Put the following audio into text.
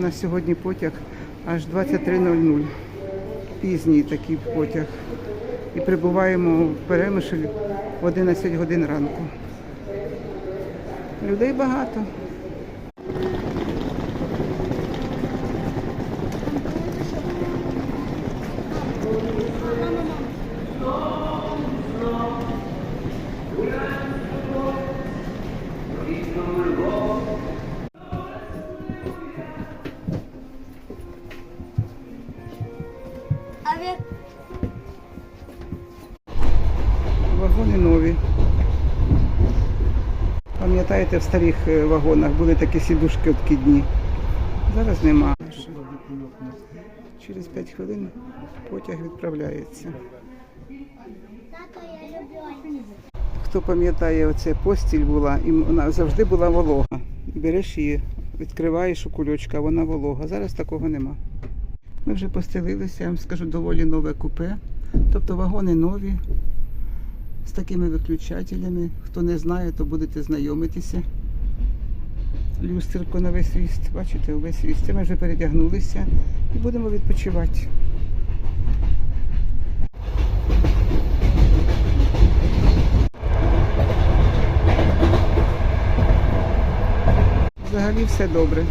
У нас сьогодні потяг аж 23.00. Пізній такий потяг. І прибуваємо в Перемишль в 11 годин ранку. Людей багато. Авіа... Вагони нові. Пам'ятаєте, в старих е, вагонах були такі сідушки откидні. Зараз нема. Через 5 хвилин потяг відправляється. Хто пам'ятає, оце постіль була, і вона завжди була волога. Береш її, відкриваєш у кульочка, вона волога. Зараз такого нема. Ми вже постелилися, я вам скажу, доволі нове купе. Тобто вагони нові, з такими виключателями. Хто не знає, то будете знайомитися. Люстерко на весь ріст. Бачите, увесь ріст. Це Ми вже передягнулися і будемо відпочивати. Взагалі все добре.